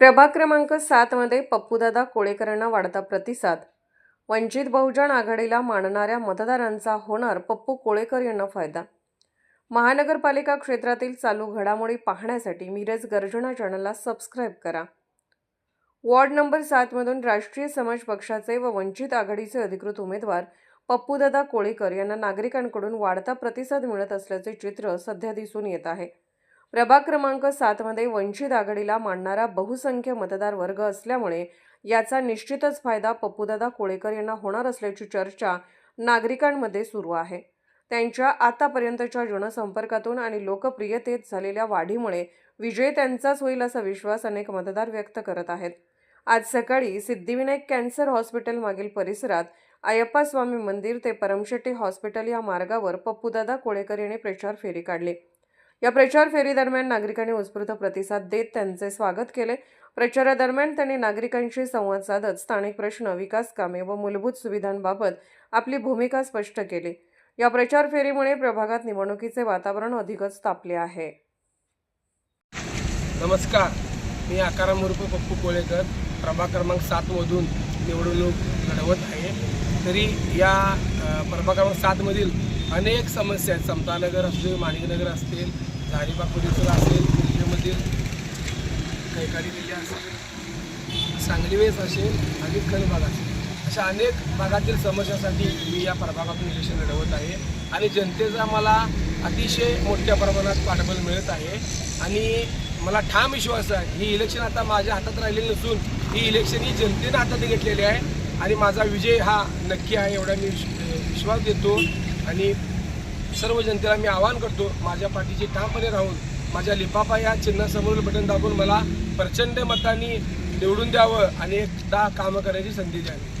प्रभाग क्रमांक सातमध्ये पप्पूदादा कोळेकरांना वाढता प्रतिसाद. वंचित बहुजन आघाडीला मानणाऱ्या मतदारांचा होणार पप्पू कोळेकर यांना फायदा. महानगरपालिका क्षेत्रातील चालू घडामोडी पाहण्यासाठी मिरज गर्जना चॅनलला सबस्क्राईब करा. वॉर्ड नंबर सातमधून राष्ट्रीय समाज पक्षाचे व वंचित आघाडीचे अधिकृत उमेदवार पप्पूदादा कोळेकर यांना नागरिकांकडून वाढता प्रतिसाद मिळत असल्याचे चित्र सध्या दिसून येत आहे. प्रभाग क्रमांक सातमध्ये वंचित आघाडीला मानणारा बहुसंख्य मतदार वर्ग असल्यामुळे याचा निश्चितच फायदा पप्पूदादा कोळेकर यांना होणार असल्याची चर्चा नागरिकांमध्ये सुरू आहे. त्यांच्या आतापर्यंतच्या जनसंपर्कातून आणि लोकप्रियतेत झालेल्या वाढीमुळे विजय त्यांचाच होईल असा विश्वास अनेक मतदार व्यक्त करत आहेत. आज सकाळी सिद्धिविनायक कॅन्सर हॉस्पिटल मागील परिसरात अयप्पा स्वामी मंदिर ते परमशेट्टी हॉस्पिटल या मार्गावर पप्पूदादा कोळेकर यांनी प्रचार फेरी काढली. या प्रचार फेरीदरम्यान नागरिकांनी उत्स्फूर्त प्रतिसाद देत त्यांचे स्वागत केले. प्रचारादरम्यान त्यांनी नागरिकांशी संवाद साधत स्थानिक प्रश्न विकास कामे व मूलभूत सुविधांबाबत आपली भूमिका स्पष्ट केली. या प्रचार फेरीमुळे प्रभागात निवडणुकीचे वातावरण अधिकच तापले आहे. नमस्कार. मी आकाराम मुरुप पप्पू कोळेकर. प्रभाग क्रमांक सातमधून निवडणूक लढवत आहे. तरी या प्रभाग क्रमांक सातमधील अनेक समस्या आहेत. समतानगर असतील माणिकनगर असतील झाडीबा परिसर असेल दिल्लीमधील कैकाडी दिल्ली असेल सांगली वेस असेल आणि भाग असेल. अशा अनेक भागातील समस्यासाठी मी या प्रभागातून इलेक्शन लढवत आहे. आणि जनतेचा मला अतिशय मोठ्या प्रमाणात पाठबळ मिळत आहे. आणि मला ठाम विश्वास आहे ही इलेक्शन आता माझ्या हातात राहिलेली नसून ही इलेक्शन ही जनतेनं हातात घेतलेली आहे. आणि माझा विजय हा नक्की आहे एवढा मी विश्वास देतो. आणि सर्व जनतेला मी आवाहन करतो माझ्या पाठीशी ठामपणे राहून माझ्या लिफाफा या चिन्हासमोरील बटन दाबून मला प्रचंड मतांनी निवडून द्यावं आणि एकदा कामं करायची संधी द्यावी.